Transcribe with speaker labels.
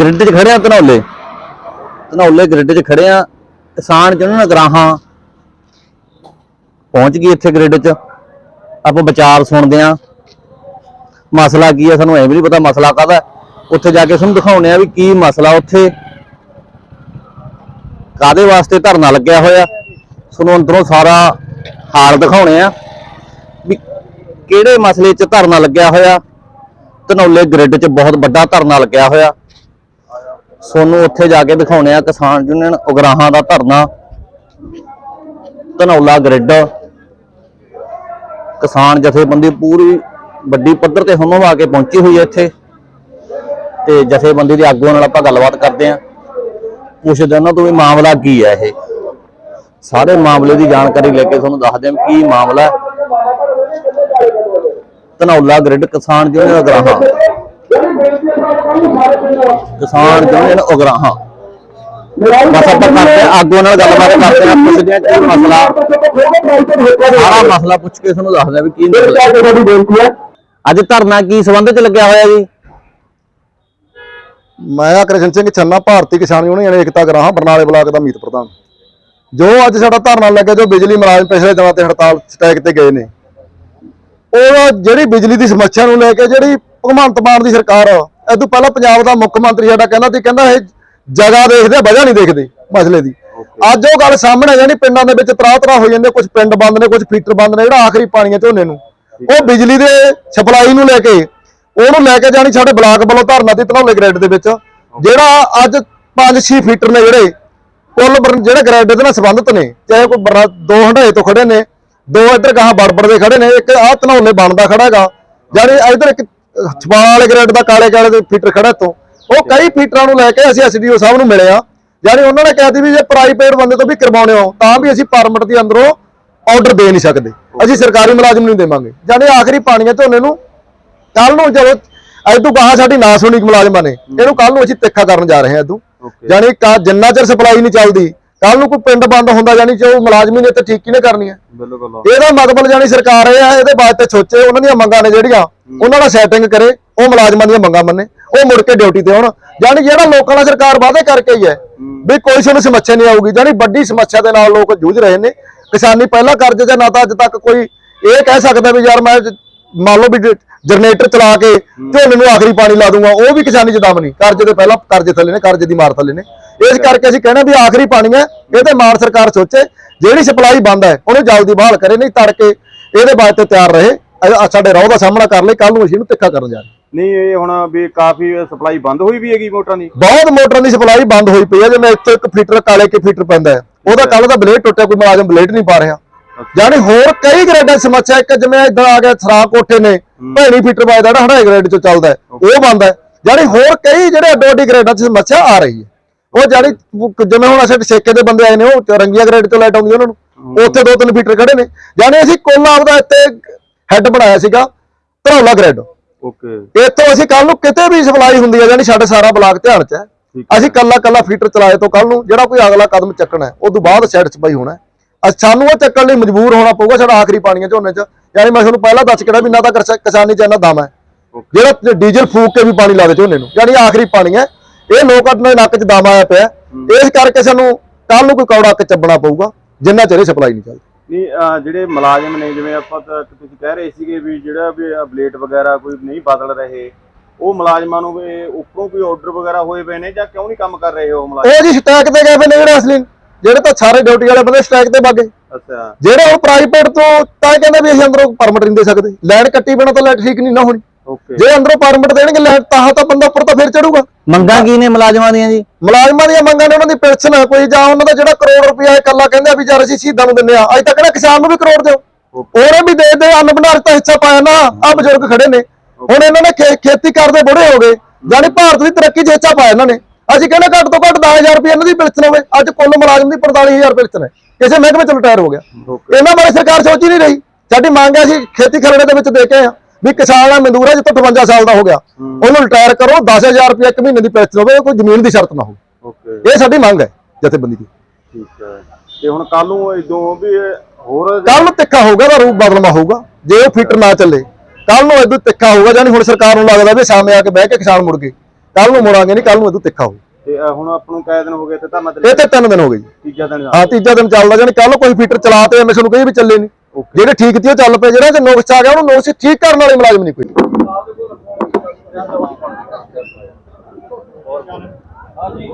Speaker 1: Grid 'ਚ ਖੜੇ ਆ ਧਨੌਲੇ। ਧਨੌਲੇ ਗ੍ਰਿਡ 'ਚ ਖੜੇ ਆ। ਕਿਸਾਨ ਜਿਹਨਾਂ ਨੇ ਗਰਾਹਾਂ। ਪਹੁੰਚ ਗਈ ਇੱਥੇ ਗ੍ਰਿਡ 'ਚ। ਆਪਾਂ ਵਿਚਾਰ ਸੁਣਦੇ ਆ। ਮਸਲਾ ਕੀ ਆ, ਸਾਨੂੰ ਐਵੇਂ ਵੀ ਨਹੀਂ ਪਤਾ ਮਸਲਾ ਕਾਹਦਾ। ਉੱਥੇ ਜਾ ਕੇ ਤੁਹਾਨੂੰ ਦਿਖਾਉਣੇ ਆ ਵੀ ਕੀ ਮਸਲਾ ਉੱਥੇ। ਕਾਦੇ ਵਾਸਤੇ ਧਰਨਾ ਲੱਗਿਆ ਹੋਇਆ। ਤੁਹਾਨੂੰ ਅੰਦਰੋਂ ਸਾਰਾ ਹਾਲ ਦਿਖਾਉਣੇ ਆ ਵੀ ਕਿਹੜੇ ਮਸਲੇ 'ਚ ਧਰਨਾ ਲੱਗਿਆ ਹੋਇਆ। ਧਨੌਲੇ ਗ੍ਰਿਡ 'ਚ ਬਹੁਤ ਵੱਡਾ ਧਰਨਾ ਲੱਗਿਆ ਹੋਇਆ। ਸੋਨੂੰ ਉੱਥੇ ਜਾ ਕੇ ਦਿਖਾਉਣੇ ਆ ਕਿਸਾਨ ਯੂਨੀਅਨ ਉਗਰਾਹਾਂ ਦਾ ਧਰਨਾ, ਧਨੌਲਾ ਗ੍ਰਿਡ ਕਿਸਾਨ ਜਥੇਬੰਦੀ ਪੂਰੀ ਵੱਡੀ ਪੱਧਰ ਤੇ ਹੁੰਮ ਆ ਕੇ ਪਹੁੰਚੀ ਹੋਈ ਹੈ ਇੱਥੇ, ਤੇ ਜਥੇਬੰਦੀ ਦੇ ਆਗੂਆਂ ਨਾਲ ਆਪਾਂ ਗੱਲਬਾਤ ਕਰਦੇ ਆਂ ਪੁੱਛਦੇ ਉਹਨਾਂ ਤੋਂ ਵੀ ਮਾਮਲਾ ਕੀ ਹੈ ਇਹ। ਸਾਰੇ ਮਾਮਲੇ ਦੀ ਜਾਣਕਾਰੀ ਲੈ ਕੇ ਤੁਹਾਨੂੰ ਦੱਸਦੇ ਹਾਂ ਕੀ ਮਾਮਲਾ ਹੈ। Dhanaula grid Kisan union Ugrahan. Kisan union Ugrahan. ਬਸ ਆਪਾਂ ਕਰਦੇ ਹਾਂ ਆਗੂਆਂ ਨਾਲ ਗੱਲਬਾਤ ਕਰਦੇ ਹਾਂ ਪੁੱਛਦੇ ਹਾਂ ਕੀ ਮਸਲਾ। ਸਾਰਾ ਮਸਲਾ ਪੁੱਛ ਕੇ ਤੁਹਾਨੂੰ ਦੱਸਦਾ ਵੀ ਕੀ ਮਸਲਾ। ਅੱਜ ਧਰਨਾ ਕੀ ਸੰਬੰਧ ਚ ਲੱਗਿਆ ਹੋਇਆ ਜੀ?
Speaker 2: ਮੈਂ ਕ੍ਰਿਸ਼ਨ ਸਿੰਘ ਛੰਨਾ ਭਾਰਤੀ ਕਿਸਾਨ ਯੂਨੀਅਨ ਏਕਤਾ ਗਰਾਹਾਂ ਬਰਨਾਲੇ ਬਲਾਕ ਦਾ ਮੀਤ ਪ੍ਰਧਾਨ। ਜੋ ਅੱਜ ਸਾਡਾ ਧਰਨਾ ਲੱਗਿਆ ਜੋ ਬਿਜਲੀ ਮੁਲਾਜ਼ਮ ਪਿਛਲੇ ਦਿਨਾਂ ਤੇ ਹੜਤਾਲ ਸਟ੍ਰਾਈਕ ਤੇ ਗਏ ਨੇ। ਉਹ ਜਿਹੜੀ ਬਿਜਲੀ ਦੀ ਸਮੱਸਿਆ ਨੂੰ ਲੈ ਕੇ ਜਿਹੜੀ ਭਗਵੰਤ ਮਾਨ ਦੀ ਸਰਕਾਰ ਤੋਂ ਪਹਿਲਾਂ ਪੰਜਾਬ ਦਾ ਮੁੱਖ ਮੰਤਰੀ ਸਾਡਾ ਕਹਿੰਦਾ ਸੀ ਕਹਿੰਦਾ ਇਹ ਜਗ੍ਹਾ ਦੇਖਦੇ ਵਜ੍ਹਾ ਨਹੀਂ ਦੇਖਦੇ ਮਸਲੇ ਦੀ। ਅੱਜ ਉਹ ਗੱਲ ਸਾਹਮਣੇ ਆ ਜਾਣੀ ਪਿੰਡਾਂ ਦੇ ਵਿੱਚ ਤਰਾਹ ਤਰਾਹ ਹੋ ਜਾਂਦੇ ਕੁਝ ਪਿੰਡ ਬੰਦ ਨੇ ਕੁਝ ਫੀਟਰ ਬੰਦ ਨੇ ਜਿਹੜਾ ਆਖਰੀ ਪਾਣੀ ਹੈ ਝੋਨੇ ਨੂੰ। ਉਹ ਬਿਜਲੀ ਦੇ ਸਪਲਾਈ ਨੂੰ ਲੈ ਕੇ ਉਹਨੂੰ ਲੈ ਕੇ ਜਾਣੀ ਸਾਡੇ ਬਲਾਕ ਵੱਲੋਂ ਧਰਨਾ ਦੀ ਧਨੌਲੇ ਗ੍ਰੈਡ ਦੇ ਵਿੱਚ ਜਿਹੜਾ ਅੱਜ 5-6 ਫੀਟਰ ਨੇ ਜਿਹੜੇ ਕੁੱਲ ਜਿਹੜੇ ਗ੍ਰੈਡ ਦੇ ਨਾਲ ਸੰਬੰਧਿਤ ਨੇ ਚਾਹੇ ਕੋਈ ਦੋ ਹੰਡਾਏ ਤੋਂ ਖੜੇ ਨੇ ਦੋ ਇੱਧਰ ਗਾਹਾਂ ਬੜਬੜ ਦੇ ਖੜੇ ਨੇ ਇੱਕ ਆਹ ਧਨੌਲੇ ਬਣਦਾ ਖੜਾ ਹੈਗਾ ਜਾਨੀ ਇੱਧਰ ਇੱਕ ਛਪਾਲ ਵਾਲੇ ਗ੍ਰੈਡ ਦਾ ਕਾਲੇ ਕਾਲੇ ਦੇ ਫੀਟਰ ਖੜਾ ਤੋਂ ਉਹ ਕਈ ਫੀਟਰਾਂ ਨੂੰ ਲੈ ਕੇ ਅਸੀਂ ਐਸਡੀਓ ਸਾਹਿਬ ਨੂੰ ਮਿਲੇ ਆ। ਜਾਨੀ ਉਹਨਾਂ ਨੇ ਕਿਹਾ ਸੀ ਵੀ ਜੇ ਪ੍ਰਾਈਵੇਟ ਬੰਦੇ ਤੋਂ ਵੀ ਕਰਵਾਉਣੇ ਹੋ ਤਾਂ ਵੀ ਅਸੀਂ ਪਰਮਿਟ ਦੀ ਅੰਦਰੋਂ ਆਰਡਰ ਦੇ ਨਹੀਂ ਸਕਦੇ। ਅਸੀਂ ਸਰਕਾਰੀ ਮੁਲਾਜ਼ਮ ਨਹੀਂ ਦੇਵਾਂਗੇ। ਜਾਨੀ ਆਖਰੀ ਪਾਣੀਆਂ ਝੋਨੇ ਨੂੰ ਕੱਲ ਨੂੰ ਜਦੋਂ ਅੱਜ ਤੋਂ ਗਾਹਾਂ ਸਾਡੀ ਨਾ ਸੁਣੀ ਮੁਲਾਜ਼ਮਾਂ ਨੇ ਇਹਨੂੰ ਕੱਲ ਨੂੰ ਅਸੀਂ ਤਿੱਖਾ ਕਰਨ ਜਾ ਰਹੇ ਹਾਂ ਇਦੋਂ ਜਾਨੀ ਕਾ ਜਿੰਨਾ ਚਿਰ ਸਪਲਾਈ ਨਹੀਂ ਚੱਲਦੀ ਕੱਲ ਨੂੰ ਕੋਈ ਪਿੰਡ ਬੰਦ ਹੁੰਦਾ ਜਾਨੀ ਜੋ ਮੁਲਾਜ਼ਮੀ ਨੇ ਤੇ ਠੀਕ ਹੀ ਨੇ ਕਰਨੀ ਹੈ?
Speaker 3: ਬਿਲਕੁਲ
Speaker 2: ਇਹਦਾ ਮਤਲਬ ਜਾਨੀ ਸਰਕਾਰ ਇਹ ਹੈ ਇਹਦੇ ਬਾਅਦ ਤੇ ਸੋਚੇ ਉਹਨਾਂ ਦੀਆਂ ਮੰਗਾਂ ਨੇ ਜਿਹੜੀਆਂ ਉਹਨਾਂ ਦਾ ਸੈਟਿੰਗ ਕਰੇ ਉਹ ਮੁਲਾਜ਼ਮਾਂ ਦੀਆਂ ਮੰਗਾਂ ਮੰਨੇ ਉਹ ਮੁੜ ਕੇ ਡਿਊਟੀ ਤੇ ਆਉਣ। ਜਾਨੀ ਜਿਹੜਾ ਲੋਕਾਂ ਨਾਲ ਸਰਕਾਰ ਵਾਅਦੇ ਕਰਕੇ ਹੀ ਹੈ ਵੀ ਕੋਈ ਸਾਨੂੰ ਸਮੱਸਿਆ ਨਹੀਂ ਆਊਗੀ। ਜਾਨੀ ਵੱਡੀ ਸਮੱਸਿਆ ਦੇ ਨਾਲ ਲੋਕ ਜੂਝ ਰਹੇ ਨੇ। ਕਿਸਾਨੀ ਪਹਿਲਾਂ ਕਰਜ਼ੇ ਜਾਂ ਨਾ ਤਾਂ ਅੱਜ ਤੱਕ ਕੋਈ ਇਹ ਕਹਿ ਸਕਦਾ ਵੀ ਯਾਰ ਮੈਂ ਮੰਨ ਲਓ ਵੀ ਜਨਰੇਟਰ ਚਲਾ ਕੇ ਝੋਨੇ ਨੂੰ ਆਖਰੀ ਪਾਣੀ ਲਾ ਦੂੰਗਾ ਉਹ ਵੀ ਕਿਸਾਨੀ ਚ ਦਮ ਨਹੀਂ। ਕਰਜ਼ੇ ਦੇ ਪਹਿਲਾਂ ਕਰਜ਼ੇ ਥੱਲੇ ਨੇ ਕਰਜ਼ੇ ਦੀ ਮਾਰ ਥੱਲੇ ਨੇ। ਇਸ ਕਰਕੇ ਅਸੀਂ ਕਹਿੰਦੇ ਵੀ ਆਖਰੀ ਪਾਣੀ ਹੈ ਇਹ ਤੇ ਮਾਨ ਸਰਕਾਰ ਸੋਚੇ ਜਿਹੜੀ ਸਪਲਾਈ ਬੰਦ ਹੈ ਉਹਨੂੰ ਜਲਦੀ ਬਹਾਲ ਕਰੇ ਨਹੀਂ ਤੜਕੇ ਇਹਦੇ ਬਾਅਦ ਤੇ ਤਿਆਰ ਰਹੇ। ਸਾਡੇ ਰੋਹ ਦਾ ਸਾਹਮਣਾ ਕਰ ਲਈ ਕੱਲ ਨੂੰ ਅਸੀਂ ਇਹਨੂੰ ਤਿੱਖਾ ਕਰਨ ਜਾ ਰਹੇ
Speaker 3: ਨਹੀਂ ਇਹ ਹੁਣ ਵੀ ਕਾਫੀ ਸਪਲਾਈ ਬੰਦ ਹੋਈ ਵੀ ਹੈਗੀ ਮੋਟਰਾਂ ਦੀ।
Speaker 2: ਬਹੁਤ ਮੋਟਰਾਂ ਦੀ ਸਪਲਾਈ ਬੰਦ ਹੋਈ ਪਈ ਹੈ ਜਿਵੇਂ ਇੱਥੇ ਇੱਕ ਫੀਟਰ ਕਾਲੇ ਕੇ ਫੀਟਰ ਪੈਂਦਾ ਹੈ ਉਹਦਾ ਕੱਲ ਦਾ ਬਲੇਡ ਟੁੱਟਿਆ ਕੋਈ ਮੁਲਾਜ਼ਮ ਬਲੇਡ ਨਹੀਂ ਪਾ ਰਿਹਾ। ਯਾਨੀ ਹੋਰ ਕਈ ਗ੍ਰੇਡਾਂ ਦੀ ਸਮੱਸਿਆ ਇੱਕ ਜਿਵੇਂ ਇਦਾਂ ਆ ਗਿਆ ਸਰਾ ਕੋਠੇ ਨੇ ਭੈਣੀ ਫੀਟਰ ਵੱਜਦਾ ਜਿਹੜਾ ਹੜਾਈ ਗ੍ਰੇਡ ਚੋਂ ਚੱਲਦਾ ਹੈ, ਉਹ ਬੰਦ ਹੈ। ਯਾਨੀ ਹੋਰ ਕਈ ਜਿਹੜੇ ਅੱਡੋ ਅੱਡੀ ਗ੍ਰੇਡਾਂ 'ਚ ਸਮੱਸਿਆ ਆ ਰਹੀ ਹੈ। ਉਹ ਜਾਨੀ ਜਿਵੇਂ ਹੁਣ ਅਸੀਂ ਠੇਕੇ ਦੇ ਬੰਦੇ ਆਏ ਨੇ ਉਹ ਰੰਗੀਆਂ ਗ੍ਰੇਡ ਤੋਂ ਲਾਈਟ ਆਉਂਦੀ ਉਹਨਾਂ ਨੂੰ। ਉੱਥੇ ਦੋ ਤਿੰਨ ਫੀਟਰ ਖੜੇ ਨੇ। ਯਾਨੀ ਅਸੀਂ ਕੁੱਲ ਆਪਦਾ ਇੱਥੇ ਹੈੱਡ ਬਣਾਇਆ ਸੀਗਾ ਧਰੌਲਾ ਗ੍ਰੇਡ।
Speaker 3: ਓਕੇ
Speaker 2: ਇੱਥੋਂ ਅਸੀਂ ਕੱਲ ਨੂੰ ਕਿਤੇ ਵੀ ਸਪਲਾਈ ਹੁੰਦੀ ਹੈ ਜਾਨੀ ਸਾਡੇ ਸਾਰਾ ਬਲਾਕ ਧਿਆਨ 'ਚ ਹੈ। ਅਸੀਂ ਕੱਲਾ ਕੱਲਾ ਫੀਟਰ ਚਲਾਏ ਤੋਂ ਕੱਲ ਨੂੰ ਜਿਹੜਾ ਕੋਈ ਅਗਲਾ ਕਦਮ ਚੱਕਣਾ ਹੈ ਉਸ ਤੋਂ ਬਾਅਦ ਸੈਟੀਸਫਾਈ ਹੋਣਾ ਹੈ। ਅਸ- ਸਾਨੂੰ ਉਹ ਚੱਕਣ ਲਈ ਮਜਬੂਰ ਹੋਣਾ ਪਊਗਾ ਸਾਡਾ ਆਖਰੀ ਪਾਣੀਆਂ ਝੋਨੇ 'ਚ। ਯਾਨੀ ਮੈਂ ਤੁਹਾਨੂੰ ਪਹਿਲਾਂ ਦੱਸ ਕਿਹੜਾ ਵੀ ਨਾ ਤਾਂ ਕਿਸਾਨੀ 'ਚ ਇੰਨਾ ਦਮ ਹੈ। ਜਿਹੜਾ ਡੀਜ਼ਲ ਫੂਕ ਕੇ ਵੀ ਪਾਣੀ ਲਾ ਦੇ ਝੋਨੇ ਨੂੰ। ਯਾਨੀ ਆਖਰੀ ਪਾਣੀ ਹੈ। ਇਹ ਲੋਕ ਆਪਣੇ ਨੱਕ 'ਚ ਦਮ ਆਇਆ ਪਿਆ ਇਸ ਕਰਕੇ ਸਾਨੂੰ ਕੱਲ ਨੂੰ ਕੋਈ ਕੌੜਾ ਕੇ ਚੱਬਣਾ ਪਊਗਾ ਜਿੰਨਾ ਚਿਰ ਸਪਲਾਈ ਨਹੀਂ ਚੱਲਦੀ।
Speaker 3: ਨਹੀਂ ਜਿਹੜੇ ਮੁਲਾਜ਼ਮ ਨੇ ਜਿਵੇਂ ਆਪਾਂ ਤੁਸੀਂ ਕਹਿ ਰਹੇ ਸੀਗੇ ਵੀ ਜਿਹੜਾ ਵੀ ਬਲੇਡ ਵਗੈਰਾ ਕੋਈ ਨਹੀਂ ਬਦਲ ਰਹੇ ਉਹ ਮੁਲਾਜ਼ਮਾਂ ਨੂੰ ਵੀ ਉੱਪਰੋਂ ਕੋਈ ਆਰਡਰ ਵਗੈਰਾ ਹੋਏ ਪਏ ਨੇ ਜਾਂ ਕਿਉਂ ਨਹੀਂ ਕੰਮ ਕਰ ਰਹੇ ਉਹ ਮੁਲਾਜ਼ਮ?
Speaker 2: ਉਹ ਜੀ ਸਟੈਕ ਤੇ ਗਏ ਪਏ ਨੇ ਜਿਹੜੇ ਅਸਲੀ। ਜਿਹੜੇ ਤਾਂ ਸਾਰੇ ਡਿਊਟੀ ਵਾਲੇ ਬੰਦੇ ਸਟੈਕ ਤੇ ਵਗੇ
Speaker 3: ਅੱਛਾ।
Speaker 2: ਜਿਹੜੇ ਉਹ ਪ੍ਰਾਈਵੇਟ ਤੋਂ ਤਾਂ ਇਹ ਕਹਿੰਦੇ ਵੀ ਅਸੀਂ ਅੰਦਰੋਂ ਪਰਮਿਟ ਨਹੀਂ ਦੇ ਸਕਦੇ। ਲਾਈਨ ਕੱਟੀ ਬਿਨਾਂ ਤਾਂ ਲਾਈਟ ਠੀਕ ਨਹੀਂ ਨਾ ਹੋਣੀ।
Speaker 3: ਓਕੇ
Speaker 2: ਜੇ ਅੰਦਰੋਂ ਪਰਮਿਟ ਦੇਣਗੇ ਲਾਈਟ ਤਾਂ ਤਾਂ ਬੰਦਾ ਉੱਪਰ ਤਾਂ ਫਿਰ ਚੜੂਗਾ।
Speaker 1: ਮੰਗਾਂ ਕੀ ਨੇ ਮੁਲਾਜ਼ਮਾਂ ਦੀਆਂ ਜੀ?
Speaker 2: ਮੁਲਾਜ਼ਮਾਂ ਦੀਆਂ ਮੰਗਾਂ ਨੇ ਉਹਨਾਂ ਦੀ ਪੈਨਸ਼ਨ ਹੈ ਕੋਈ ਜਾਂ ਉਹਨਾਂ ਦਾ ਜਿਹੜਾ ਕਰੋੜ ਰੁਪਇਆ ਇਕੱਲਾ ਕਹਿੰਦੇ ਆ ਵੀ ਯਾਰ ਅਸੀਂ ਸ਼ਹੀਦਾਂ ਨੂੰ ਦਿੰਦੇ ਆ। ਅੱਜ ਤੱਕ ਨਾ ਕਿਸਾਨ ਨੂੰ ਵੀ ਕਰੋੜ ਦਿਓ। ਉਹਨੇ ਵੀ ਦੇ ਦੇ ਅੰਨ ਭੰਡਾਰ ਤਾਂ ਹਿੱਸਾ ਪਾਇਆ ਨਾ ਆ ਬਜ਼ੁਰਗ ਖੜੇ ਨੇ। ਹੁਣ ਇਹਨਾਂ ਨੇ ਖੇਤੀ ਕਰਦੇ ਬੁੜੇ ਹੋ ਗਏ। ਜਾਨੀ ਭਾਰਤ ਦੀ ਤਰੱਕੀ 'ਚ ਹਿੱਸਾ ਪਾਇਆ ਇਹਨਾਂ ਨੇ। ਅਸੀਂ ਕਹਿੰਦੇ ਘੱਟ ਤੋਂ ਘੱਟ 10000 ਰੁਪਏ ਇਹਨਾਂ ਦੀ ਪੈਨਸ਼ਨ ਹੋਵੇ। ਅੱਜ ਕੁੱਲ ਮੁਲਾਜ਼ਮ ਦੀ 45000 ਪੈਨਸ਼ਨ ਹੈ ਕਿਸੇ ਮਹਿਕਮੇ 'ਚ ਰਿਟਾਇਰ ਹੋ ਗਿਆ। ਇਹਨਾਂ ਬਾਰੇ ਸਰਕਾਰ ਸੋਚ ਹੀ ਨਹੀਂ ਰਹੀ। ਸਾਡੀ ਮੰਗ ਹੈ ਅਸੀਂ ਖੇਤੀ ਖਰੜੇ ਦੇ ਵਿੱਚ ਦੇ ਕੇ ਆ ਵੀ ਕਿਸਾਨ ਦਾ ਮਜ਼ਦੂਰ ਹੈ ਜਿੱਥੋਂ 58 ਸਾਲ ਦਾ ਹੋ ਗਿਆ। ਉਹਨੂੰ ਰਿਟਾਇਰ ਕਰੋ 10000 ਰੁਪਏ ਇੱਕ ਮਹੀਨੇ ਦੀ ਪੈਨਸ਼ਨ ਹੋਵੇ ਕੋਈ ਜ਼ਮੀਨ ਦੀ ਸ਼ਰਤ ਨਾ ਹੋਵੇ। ਇਹ ਸਾਡੀ ਮੰਗ ਹੈ ਜਥੇਬੰਦੀ ਦੀ।
Speaker 3: ਠੀਕ ਹੈ। ਤੇ ਹੁਣ ਕੱਲ ਨੂੰ ਇਦੋਂ ਵੀ ਹੋਰ
Speaker 2: ਕੱਲ ਨੂੰ ਤਿੱਖਾ ਹੋਊਗਾ ਦਾ ਰੂਪ ਬਦਲਵਾ ਹੋਊਗਾ। ਜੇ ਉਹ ਫੀਟਰ ਨਾ ਚੱਲੇ ਕੱਲ ਨੂੰ ਇਦੋਂ ਤਿੱਖਾ ਹੋਊਗਾ ਜਾਨੀ ਹੁਣ ਸਰਕਾਰ ਨੂੰ ਲੱਗਦਾ ਵੀ ਸਾਹਮਣੇ ਆ ਕੇ ਬਹਿ ਕੇ ਕਿਸਾਨ ਮੁੜ ਗਏ। ਕੱਲ ਨੂੰ ਮੁੜਾਂਗੇ ਨਹੀਂ ਕੱਲ ਨੂੰ ਇਹਦੋਂ ਤਿੱਖਾ ਹੋ
Speaker 3: ਤੇ ਹੁਣ ਆਪਾਂ ਨੂੰ ਕਈ ਦਿਨ ਹੋ ਗਏ ਤੇ ਤੇ
Speaker 2: ਇਹ ਤੇ ਤਿੰਨ ਦਿਨ ਹੋ ਗਏ ਜੀ।
Speaker 3: ਤੀਜਾ ਦਿਨ
Speaker 2: ਹਾਂ ਤੀਜਾ ਦਿਨ ਚੱਲਦਾ ਜਾਨੀ ਕੱਲ ਕੋਈ ਫੀਟਰ ਚਲਾ ਤੇ ਐਵੇਂ ਤੁਹਾਨੂੰ ਕਹੀ ਵੀ ਚੱਲੇ ਨਹੀਂ ਜਿਹੜੇ ਠੀਕ ਤੀ ਉਹ ਚੱਲ ਪਏ ਜਿਹੜਾ ਤੇ ਨੁਕਸ ਆ ਗਿਆ ਉਹਨੂੰ ਨੁਕਸ ਠੀਕ ਕਰਨ ਵਾਲੇ ਮੁਲਾਜ਼ਮ ਨਹੀਂ ਕੋਈ।
Speaker 4: ਹਾਂਜੀ।